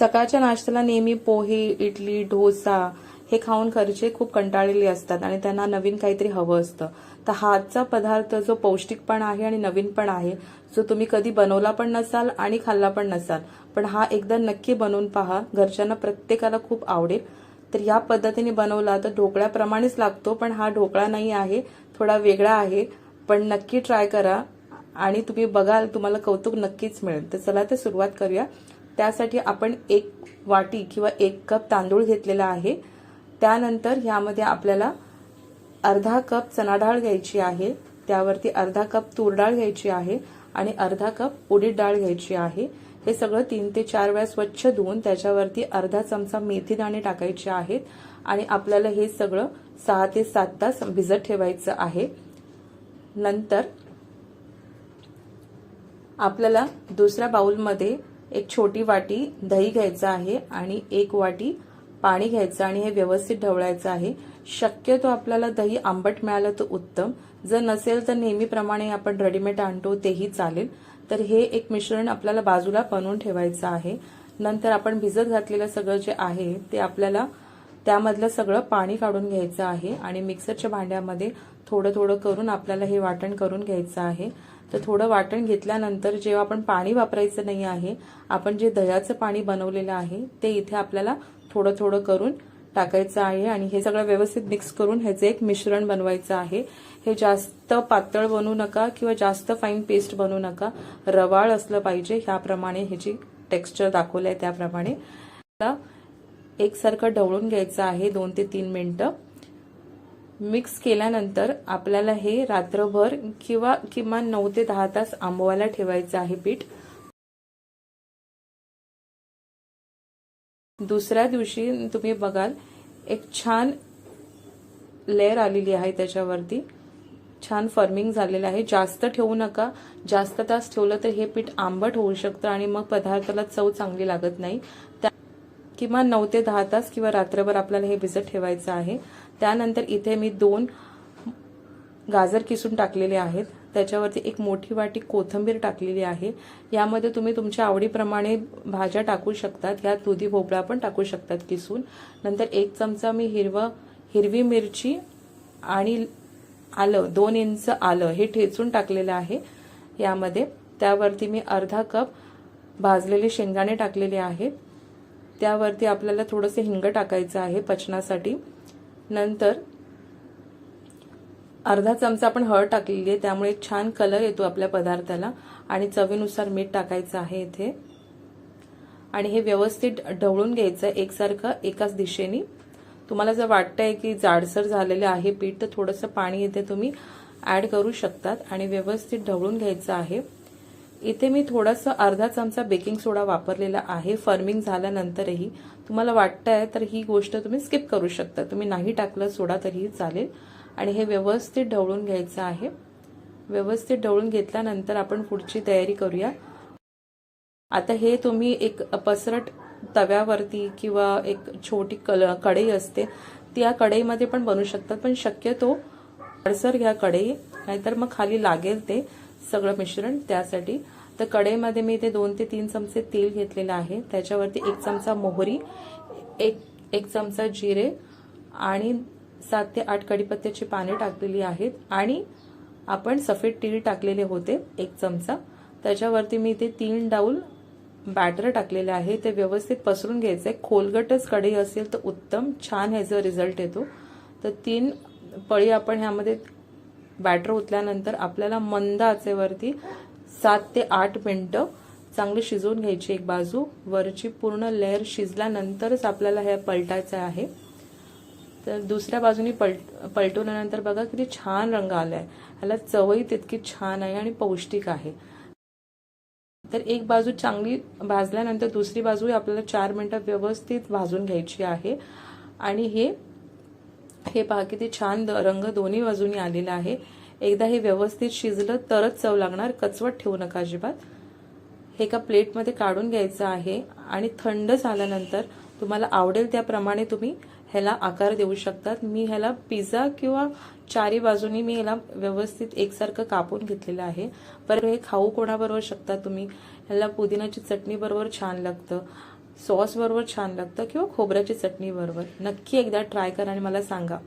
सकाळच्या नाश्त्याला नेहमी पोहे इडली डोसा हे खाऊन घरचे खूप कंटाळलेले असतात आणि त्यांना नवीन काहीतरी हवं असतं. तर हातचा पदार्थ जो पौष्टिक पण आहे आणि नवीन पण आहे जो तुम्ही कधी बनवला पण नसाल आणि खाल्ला पण नसाल पण हा एकदा नक्की बनवून पहा. घरच्यांना प्रत्येकाला खूप आवडेल. तर या पद्धतीने बनवला तर ढोकळ्याप्रमाणेच लागतो पण हा ढोकळा नाही आहे थोडा वेगळा आहे. पण नक्की ट्राय करा आणि तुम्ही बघाल तुम्हाला कौतुक नक्कीच मिळेल. तर चला तर सुरुवात करूया. त्यासाठी आपण एक वाटी किंवा एक कप तांदूळ घेतलेला आहे. त्यानंतर ह्यामध्ये आपल्याला अर्धा कप चना डाळ घ्यायची आहे. त्यावरती अर्धा कप तूर डाळ घ्यायची आहे आणि अर्धा कप उडीद डाळ घ्यायची आहे. हे सगळं तीन ते चार वेळा स्वच्छ धुवून त्याच्यावरती अर्धा चमचा मेथी दाणे टाकायचे आहेत आणि आपल्याला हे सगळं सहा ते सात तास भिजत ठेवायचं आहे. नंतर आपल्याला दुसऱ्या बाउलमध्ये एक छोटी वाटी दही घ्यायचं आहे आणि एक वाटी पाणी घ्यायचं आणि हे व्यवस्थित ढवळायचं आहे. शक्यतो आपल्याला दही आंबट मिळालं तर उत्तम. जर नसेल तर नेहमीप्रमाणे आपण रेडीमेड आणतो तेही चालेल. तर हे एक मिश्रण आपल्याला बाजूला बनवून ठेवायचं आहे. नंतर आपण भिजत घातलेलं सगळं जे आहे ते आपल्याला त्यामधलं सगळं पाणी काढून घ्यायचं आहे आणि मिक्सरच्या भांड्यामध्ये थोडं थोडं करून आपल्याला हे वाटण करून घ्यायचं आहे. तर थोडं वाटण घेतल्यानंतर जेव्हा आपण पाणी वापरायचं नाही आहे आपण जे दह्याचं पाणी बनवलेलं आहे ते इथे आपल्याला थोडं थोडं करून टाकायचं आहे आणि हे सगळं व्यवस्थित मिक्स करून ह्याचं एक मिश्रण बनवायचं आहे. हे जास्त पातळ बनवू नका किंवा जास्त फाईन पेस्ट बनवू नका. रवाळ असलं पाहिजे ह्याप्रमाणे ह्याची टेक्स्चर दाखवलं आहे त्याप्रमाणे एकसारखं ढवळून घ्यायचं आहे दोन ते तीन मिनटं. मिक्स केल्यानंतर आपल्याला हे रात्रभर किंवा किमान नऊ ते दहा तास आंबवायला ठेवायचं आहे पीठ. दुसऱ्या दिवशी तुम्ही बघाल एक छान लेअर आलेली आहे त्याच्यावरती. छान फर्मिंग झालेलं आहे. जास्त ठेवू नका. जास्त तास ठेवलं तर हे पीठ आंबट होऊ शकतं आणि मग पदार्थाला चव चांगली लागत नाही. त्या किमान नऊ ते दहा तास किंवा रात्रभर आपल्याला हे भिजत ठेवायचं आहे. त्यानंतर इथे मी दोन गाजर किसून टाकलेले आहेत. त्याच्यावरती एक मोठी वाटी कोथिंबीर टाकलेली आहे. यामध्ये तुम्ही तुमच्या आवडीप्रमाणे भाज्या टाकू शकतात. यात दुधी भोपळा पण टाकू शकतात किसून. नंतर एक चमचा मी हिरवं हिरवी मिरची आणि आलं दोन इंच आलं हे ठेचून टाकलेलं आहे यामध्ये. त्यावरती मी अर्धा कप भाजलेले शेंगदाणे टाकलेले आहेत. त्यावरती आपल्याला थोडंसं हिंग टाकायचं आहे पचनासाठी. नंतर अर्धा चमचा आपण हळद टाकलेली आहे त्यामुळे एक छान कलर येतो आपल्या पदार्थाला. आणि चवीनुसार मीठ टाकायचं आहे इथे. आणि हे व्यवस्थित ढवळून घ्यायचं एकसारखं एकाच दिशेने. तुम्हाला जर वाटतंय की जाडसर झालेलं आहे पीठ तर थोडंसं पाणी इथे तुम्ही ॲड करू शकतात. आणि व्यवस्थित ढवळून घ्यायचं आहे. इथे मी थोडंसं अर्धा चमचा बेकिंग सोडा वापरलेला आहे. फर्मिंग झाल्यानंतरही तुम्हाला वाटतंय तर ही गोष्ट तुम्ही स्किप करू शकता. तुम्ही नाही टाकलं सोडा तरीही चालेल. आणि हे व्यवस्थित ढवळून घ्यायचं आहे. व्यवस्थित ढवळून घेतल्यानंतर आपण पुढची तयारी करूया. आता हे तुम्ही एक पसरट तव्यावरती किंवा एक छोटी कल कढई असते त्या कढईमध्ये पण बनवू शकतात पण शक्यतो अडसर घ्या कढई नाहीतर मग खाली लागेल ते. सगळं मिश्रण त्यासाठी. तर कढईमध्ये मी इथे दोन ते तीन चमचे तेल घेतलेलं आहे. त्याच्यावरती एक चमचा मोहरी एक एक चमचा जिरे आणि सात ते आठ कढीपत्त्याची पाने टाकलेली आहेत. आणि आपण सफेद तीळ टाकलेले होते एक चमचा. त्याच्यावरती मी इथे तीन डाऊल बॅटर टाकलेले आहे. ते व्यवस्थित पसरून घ्यायचं. आहे खोलगटच कढई असेल तर उत्तम छान ह्याचा रिझल्ट येतो. तर तीन पळी आपण ह्यामध्ये बॅटर ओतल्यानंतर आपल्याला मंद आचेवरती सात ते आठ मिनटं चांगली शिजवून घ्यायची एक बाजू. वरची पूर्ण लेअर शिजल्यानंतरच आपल्याला हे पलटायचं आहे. तर दुसऱ्या बाजूनी पलट पलटवल्यानंतर बघा किती छान रंग आलाय. ह्याला चवही तितकी छान आहे आणि पौष्टिक आहे. तर एक बाजू चांगली भाजल्यानंतर दुसरी बाजू आपल्याला चार मिनटं व्यवस्थित भाजून घ्यायची आहे. आणि हे हे पहा किती छान रंग दोन्ही बाजूनी आलेला आहे. एकदा हे व्यवस्थित शिजलं तरच चव लागणार. कचवट ठेवू नका अजिबात. हे एका प्लेटमध्ये काढून घ्यायचं आहे आणि थंड झाल्यानंतर तुम्हाला आवडेल त्याप्रमाणे तुम्ही ह्याला आकार देऊ शकतात. मी ह्याला पिझ्झा किंवा चारी बाजूनी मी ह्याला व्यवस्थित एकसारखं कापून घेतलेलं आहे. पर हे खाऊ कोणाबरोबर शकता तुम्ही? ह्याला पुदिनाची चटणी बरोबर छान लागतं. सॉस बरोबर छान लागतं किंवा खोबऱ्याची चटणी बरोबर. नक्की एकदा ट्राय करा आणि मला सांगा.